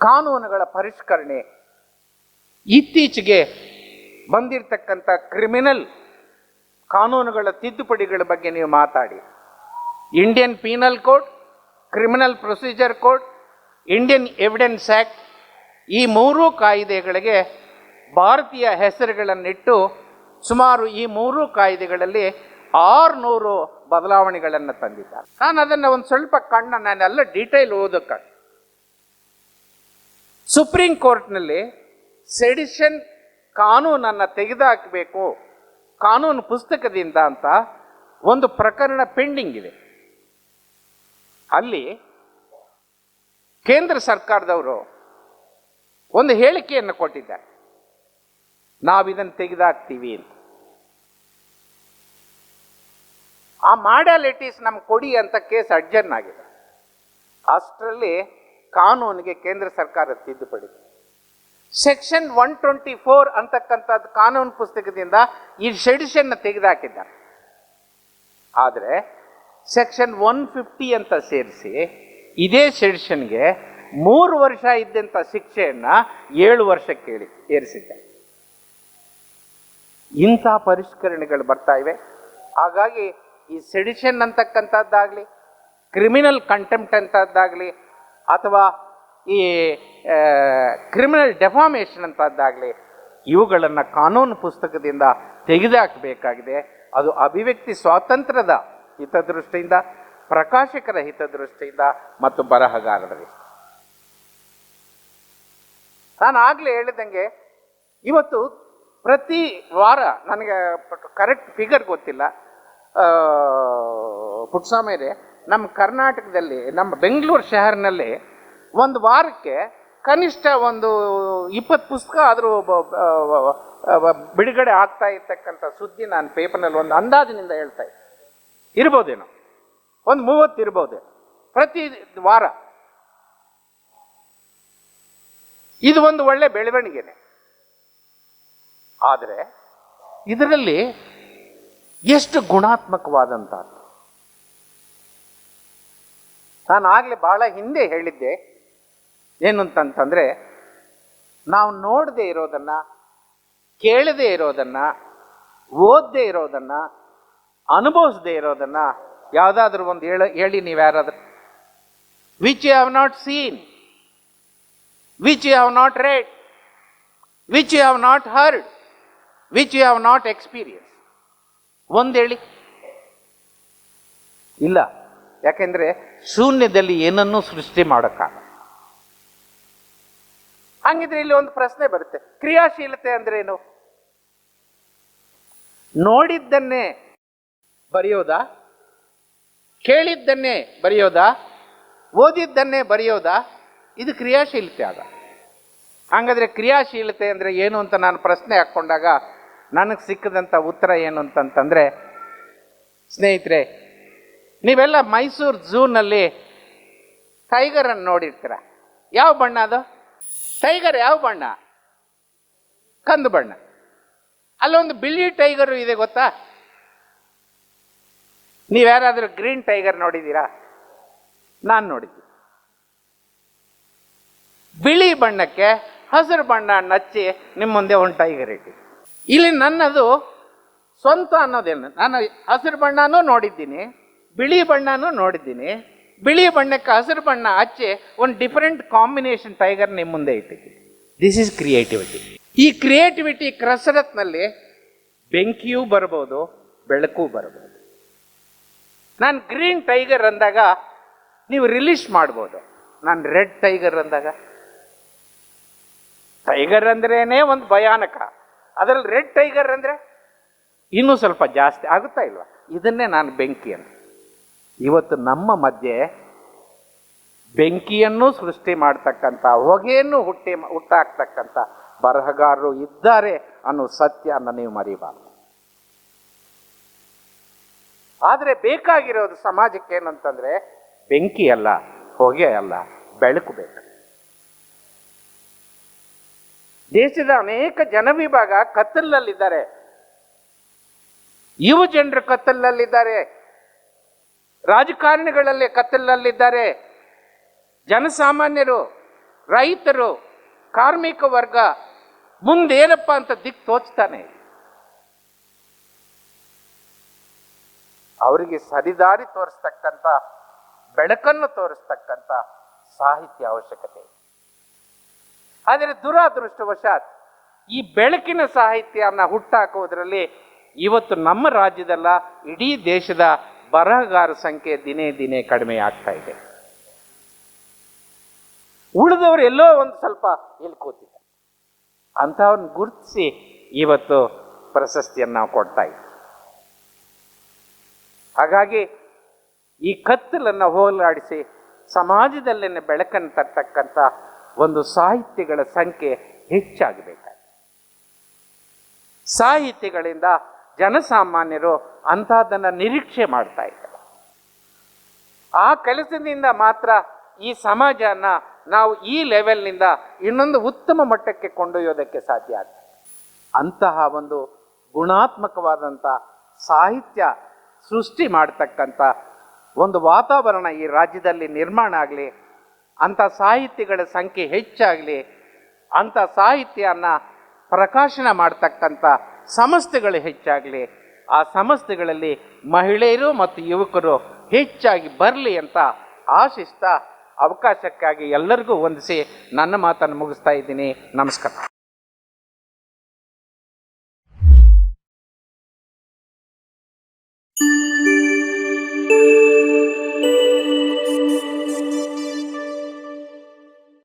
ಕಾನೂನುಗಳ ಪರಿಷ್ಕರಣೆ ಇತ್ತೀಚೆಗೆ ಬಂದಿರತಕ್ಕಂಥ ಕ್ರಿಮಿನಲ್ ಕಾನೂನುಗಳ ತಿದ್ದುಪಡಿಗಳ ಬಗ್ಗೆ ನೀವು ಮಾತಾಡಿ. Indian penal code criminal procedure code Indian evidence act ಈ ಮೂರೂ ಕಾಯಿದೆಗಳಿಗೆ ಭಾರತೀಯ ಹೆಸರುಗಳನ್ನಿಟ್ಟು ಸುಮಾರು ಈ ಮೂರು ಕಾಯ್ದೆಗಳಲ್ಲಿ ಆರುನೂರು ಬದಲಾವಣೆಗಳನ್ನು ತಂದಿದ್ದಾರೆ. ನಾನು ಅದನ್ನು ಒಂದು ಸ್ವಲ್ಪ ಕಣ್ಣ ನಾನೆಲ್ಲ ಡೀಟೇಲ್ ಓದೋಕ್ಕ ಸುಪ್ರೀಂ ಕೋರ್ಟ್ನಲ್ಲಿ ಸೆಡಿಷನ್ ಕಾನೂನನ್ನು ತೆಗೆದುಹಾಕಬೇಕು ಕಾನೂನು ಪುಸ್ತಕದಿಂದ ಅಂತ ಒಂದು ಪ್ರಕರಣ ಪೆಂಡಿಂಗ್ ಇದೆ. ಅಲ್ಲಿ ಕೇಂದ್ರ ಸರ್ಕಾರದವರು ಒಂದು ಹೇಳಿಕೆಯನ್ನು ಕೊಟ್ಟಿದ್ದಾರೆ. ನಾವು ಇದನ್ನು ತೆಗೆದಾಕ್ತೀವಿ ಅಂತ. ಆ ಮಾಡಾಲಿಟೀಸ್ ನಮ್ಗೆ ಕೊಡಿ ಅಂತ ಕೇಸ್ ಅಡ್ಜರ್ನ್ ಆಗಿದೆ. ಅಷ್ಟರಲ್ಲಿ ಕಾನೂನಿಗೆ ಕೇಂದ್ರ ಸರ್ಕಾರ ತಿದ್ದುಪಡಿ. ಸೆಕ್ಷನ್ ಒನ್ ಟ್ವೆಂಟಿ ಫೋರ್ ಅಂತಕ್ಕಂಥದ್ದು ಕಾನೂನು ಪುಸ್ತಕದಿಂದ ಈ ಶೆಡಿಷನ್ನ ತೆಗೆದುಹಾಕಿದ್ದಾರೆ ಆದರೆ ಸೆಕ್ಷನ್ ಒನ್ ಫಿಫ್ಟಿ ಅಂತ ಸೇರಿಸಿ ಇದೇ ಸೆಡಿಷನ್ಗೆ ಮೂರು ವರ್ಷ ಇದ್ದಂಥ ಶಿಕ್ಷೆಯನ್ನು ಏಳು ವರ್ಷಕ್ಕೆ ಏಳಿ ಏರಿಸಿದ್ದಾರೆ. ಇಂಥ ಪರಿಷ್ಕರಣೆಗಳು ಬರ್ತಾ ಇವೆ. ಹಾಗಾಗಿ ಈ ಸೆಡಿಷನ್ ಅಂತಕ್ಕಂಥದ್ದಾಗಲಿ, ಕ್ರಿಮಿನಲ್ ಕಂಟೆಂಪ್ಟ್ ಅಂತದ್ದಾಗಲಿ, ಅಥವಾ ಈ ಕ್ರಿಮಿನಲ್ ಡೆಫಾಮೇಷನ್ ಅಂತದ್ದಾಗಲಿ, ಇವುಗಳನ್ನು ಕಾನೂನು ಪುಸ್ತಕದಿಂದ ತೆಗೆದುಹಾಕಬೇಕಾಗಿದೆ ಅದು ಅಭಿವ್ಯಕ್ತಿ ಸ್ವಾತಂತ್ರ್ಯದ ಹಿತದೃಷ್ಟಿಯಿಂದ, ಪ್ರಕಾಶಕರ ಹಿತದೃಷ್ಟಿಯಿಂದ ಮತ್ತು ಬರಹಗಾರರ ನಾನು ಆಗಲೇ ಹೇಳಿದಂಗೆ, ಇವತ್ತು ಪ್ರತಿ ವಾರ ನನಗೆ ಕರೆಕ್ಟ್ ಫಿಗರ್ ಗೊತ್ತಿಲ್ಲ. ಪುಟ್ಸಾಮೇರೆ ನಮ್ಮ ಕರ್ನಾಟಕದಲ್ಲಿ, ನಮ್ಮ ಬೆಂಗಳೂರು ಶಹರ್ನಲ್ಲಿ ಒಂದು ವಾರಕ್ಕೆ ಕನಿಷ್ಠ ಒಂದು ಇಪ್ಪತ್ತು ಪುಸ್ತಕ ಆದರೂ ಬಿಡುಗಡೆ ಆಗ್ತಾ ಇರ್ತಕ್ಕಂಥ ಸುದ್ದಿ ನಾನು ಪೇಪರ್ನಲ್ಲಿ ಒಂದು ಅಂದಾಜಿನಿಂದ ಹೇಳ್ತಾ ಇದ್ದೆ. ಇರ್ಬೋದೇನೋ? ಒಂದು ಮೂವತ್ತು ಇರ್ಬೋದೇ? ಪ್ರತಿ ವಾರ. ಇದು ಒಂದು ಒಳ್ಳೆ ಬೆಳವಣಿಗೆನೆ. ಆದರೆ ಇದರಲ್ಲಿ ಎಷ್ಟು ಗುಣಾತ್ಮಕವಾದಂಥದ್ದು? ನಾನು ಆಗಲೇ ಬಹಳ ಹಿಂದೆ ಹೇಳಿದ್ದೆ ಏನು ಅಂತಂತಂದರೆ ನಾವು ನೋಡದೆ ಇರೋದನ್ನ, ಕೇಳದೆ ಇರೋದನ್ನ, ಓದದೆ ಇರೋದನ್ನ, ಅನುಭವಿಸದೆ ಇರೋದನ್ನ ಯಾವುದಾದ್ರೂ ಒಂದು ಹೇಳ, ಹೇಳಿ ನೀವು ಯಾರಾದ್ರೂ. Which you have not seen which you have not read which you have not heard which you have not experience ಒಂದು ಹೇಳಿ. ಇಲ್ಲ. ಯಾಕೆಂದರೆ ಶೂನ್ಯದಲ್ಲಿ ಏನನ್ನೂ ಸೃಷ್ಟಿ ಮಾಡೋಕ್ಕಾಗ ಹಂಗಿದ್ರೆ ಇಲ್ಲಿ ಒಂದು ಪ್ರಶ್ನೆ ಬರುತ್ತೆ. ಕ್ರಿಯಾಶೀಲತೆ ಅಂದ್ರೆ ಏನು ನೋಡಿದ್ದನ್ನೇ ಬರೆಯೋದಾ? ಕೇಳಿದ್ದನ್ನೇ ಬರೆಯೋದಾ? ಓದಿದ್ದನ್ನೇ ಬರೆಯೋದಾ? ಇದು ಕ್ರಿಯಾಶೀಲತೆ ಆಗ ಹಂಗಾದ್ರೆ ಕ್ರಿಯಾಶೀಲತೆ ಅಂದರೆ ಏನು ಅಂತ ನಾನು ಪ್ರಶ್ನೆ ಹಾಕ್ಕೊಂಡಾಗ ನನಗೆ ಸಿಕ್ಕದಂಥ ಉತ್ತರ ಏನು ಅಂತಂತಂದರೆ, ಸ್ನೇಹಿತರೆ, ನೀವೆಲ್ಲ ಮೈಸೂರು ಝೂನಲ್ಲಿ ಟೈಗರನ್ನು ನೋಡಿರ್ತೀರ? ಯಾವ ಬಣ್ಣ ಅದು? ಟೈಗರ್ ಯಾವ ಬಣ್ಣ? ಕಂದು ಬಣ್ಣ. ಅಲ್ಲೊಂದು ಬಿಳಿ ಟೈಗರು ಇದೆ ಗೊತ್ತಾ? ನೀವ್ಯಾರಾದರೂ ಗ್ರೀನ್ ಟೈಗರ್ ನೋಡಿದ್ದೀರಾ? ನಾನು ನೋಡಿದ್ದೀನಿ ಬಿಳಿ ಬಣ್ಣಕ್ಕೆ ಹಸಿರು ಬಣ್ಣ ನಚ್ಚಿ ನಿಮ್ಮ ಮುಂದೆ ಒಂದು ಟೈಗರ್ ಇಟ್ಟು ಇಲ್ಲಿ ನನ್ನದು ಸ್ವಂತ ಅನ್ನೋದೇನು? ನಾನು ಹಸಿರು ಬಣ್ಣನೂ ನೋಡಿದ್ದೀನಿ, ಬಿಳಿ ಬಣ್ಣನೂ ನೋಡಿದ್ದೀನಿ. ಬಿಳಿ ಬಣ್ಣಕ್ಕೆ ಹಸಿರು ಬಣ್ಣ ಹಚ್ಚಿ ಒಂದು ಡಿಫರೆಂಟ್ ಕಾಂಬಿನೇಷನ್ ಟೈಗರ್ ನಿಮ್ಮ ಮುಂದೆ ಐತಿ ದಿಸ್ ಈಸ್ ಕ್ರಿಯೇಟಿವಿಟಿ ಈ ಕ್ರಿಯೇಟಿವಿಟಿ ಕ್ರಸರತ್ನಲ್ಲಿ ಬೆಂಕಿಯೂ ಬರ್ಬೋದು ಬೆಳಕು ಬರ್ಬೋದು. ನಾನು ಗ್ರೀನ್ ಟೈಗರ್ ಅಂದಾಗ ನೀವು ರಿಲೀಸ್ ಮಾಡ್ಬೋದು. ನಾನು ರೆಡ್ ಟೈಗರ್ ಅಂದಾಗ. ಟೈಗರ್ ಅಂದ್ರೇನೆ ಒಂದು ಭಯಾನಕ. ಅದರಲ್ಲಿ ರೆಡ್ ಟೈಗರ್ ಅಂದರೆ ಇನ್ನೂ ಸ್ವಲ್ಪ ಜಾಸ್ತಿ ಆಗುತ್ತಾ ಇಲ್ವಾ? ಇದನ್ನೇ ನಾನು ಬೆಂಕಿ ಅಂತ. ಇವತ್ತು ನಮ್ಮ ಮಧ್ಯೆ ಬೆಂಕಿಯನ್ನು ಸೃಷ್ಟಿ ಮಾಡ್ತಕ್ಕಂಥ, ಹೊಗೆಯನ್ನು ಹುಟ್ಟಿ ಹುಟ್ಟಾಕ್ತಕ್ಕಂಥ ಬರಹಗಾರರು ಇದ್ದಾರೆ ಅನ್ನೋ ಸತ್ಯನ ನೀವು ಮರಿಬಾರ್ದು. ಆದರೆ ಬೇಕಾಗಿರೋದು ಸಮಾಜಕ್ಕೆ ಏನಂತಂದರೆ ಬೆಂಕಿ ಅಲ್ಲ, ಹೊಗೆ ಅಲ್ಲ, ಬೆಳಕು ಬೇಕು. ದೇಶದ ಅನೇಕ ಜನವಿಭಾಗ ಕತ್ತಲಲ್ಲಿದ್ದಾರೆ. ಯುವ ಜನರು ಕತ್ತಲಲ್ಲಿದ್ದಾರೆ. ರಾಜಕಾರಣಿಗಳಲ್ಲಿ ಕತ್ತಲಲ್ಲಿದ್ದಾರೆ. ಜನಸಾಮಾನ್ಯರು, ರೈತರು, ಕಾರ್ಮಿಕ ವರ್ಗ ಮುಂದೇನಪ್ಪ ಅಂತ ದಿಕ್ ತೋಚ್ತಾನೆ. ಅವರಿಗೆ ಸರಿದಾರಿ ತೋರಿಸ್ತಕ್ಕಂಥ, ಬೆಳಕನ್ನು ತೋರಿಸ್ತಕ್ಕಂಥ ಸಾಹಿತ್ಯ ಅವಶ್ಯಕತೆ. ಆದರೆ ದುರಾದೃಷ್ಟವಶಾತ್ ಈ ಬೆಳಕಿನ ಸಾಹಿತ್ಯನ ಹುಟ್ಟಾಕುವುದರಲ್ಲಿ ಇವತ್ತು ನಮ್ಮ ರಾಜ್ಯದಲ್ಲ, ಇಡೀ ದೇಶದ ಬರಹಗಾರ ಸಂಖ್ಯೆ ದಿನೇ ದಿನೇ ಕಡಿಮೆ ಆಗ್ತಾ ಇದೆ. ಉಳಿದವರು ಎಲ್ಲೋ ಒಂದು ಸ್ವಲ್ಪ ಇಳ್ಕೋತಿದ್ದಾರೆ ಅಂಥವ್ರನ್ನ ಗುರುತಿಸಿ ಇವತ್ತು ಪ್ರಶಸ್ತಿಯನ್ನು ನಾವು ಕೊಡ್ತಾ ಇದ್ದೀವಿ. ಹಾಗಾಗಿ ಈ ಕತ್ತಲನ್ನು ಹೋಲಾಡಿಸಿ ಸಮಾಜದಲ್ಲಿನ ಬೆಳಕನ್ನು ತರ್ತಕ್ಕಂಥ ಒಂದು ಸಾಹಿತ್ಯಗಳ ಸಂಖ್ಯೆ ಹೆಚ್ಚಾಗಬೇಕಾಗಿದೆ. ಸಾಹಿತ್ಯಗಳಿಂದ ಜನಸಾಮಾನ್ಯರು ಅಂಥದ್ದನ್ನು ನಿರೀಕ್ಷೆ ಮಾಡ್ತಾ ಇದ್ದಾರೆ. ಆ ಕೆಲಸದಿಂದ ಮಾತ್ರ ಈ ಸಮಾಜನ ನಾವು ಈ ಲೆವೆಲ್ನಿಂದ ಇನ್ನೊಂದು ಉತ್ತಮ ಮಟ್ಟಕ್ಕೆ ಕೊಂಡೊಯ್ಯೋದಕ್ಕೆ ಸಾಧ್ಯ ಆಗ್ತದೆ ಅಂತಹ ಒಂದು ಗುಣಾತ್ಮಕವಾದಂಥ ಸಾಹಿತ್ಯ ಸೃಷ್ಟಿ ಮಾಡ್ತಕ್ಕಂಥ ಒಂದು ವಾತಾವರಣ ಈ ರಾಜ್ಯದಲ್ಲಿ ನಿರ್ಮಾಣ ಆಗಲಿ, ಅಂಥ ಸಾಹಿತ್ಯಗಳ ಸಂಖ್ಯೆ ಹೆಚ್ಚಾಗಲಿ, ಅಂಥ ಸಾಹಿತ್ಯನ ಪ್ರಕಾಶನ ಮಾಡ್ತಕ್ಕಂಥ ಸಂಸ್ಥೆಗಳು ಹೆಚ್ಚಾಗಲಿ, ಆ ಸಮಸ್ಥೆಗಳಲ್ಲಿ ಮಹಿಳೆಯರು ಮತ್ತು ಯುವಕರು ಹೆಚ್ಚಾಗಿ ಬರಲಿ ಅಂತ ಆಶಿಸ್ತಾ ಅವಕಾಶಕ್ಕಾಗಿ ಎಲ್ಲರಿಗೂ ವಂದಿಸಿ ನನ್ನ ಮಾತನ್ನು ಮುಗಿಸ್ತಾ ಇದ್ದೀನಿ. ನಮಸ್ಕಾರ.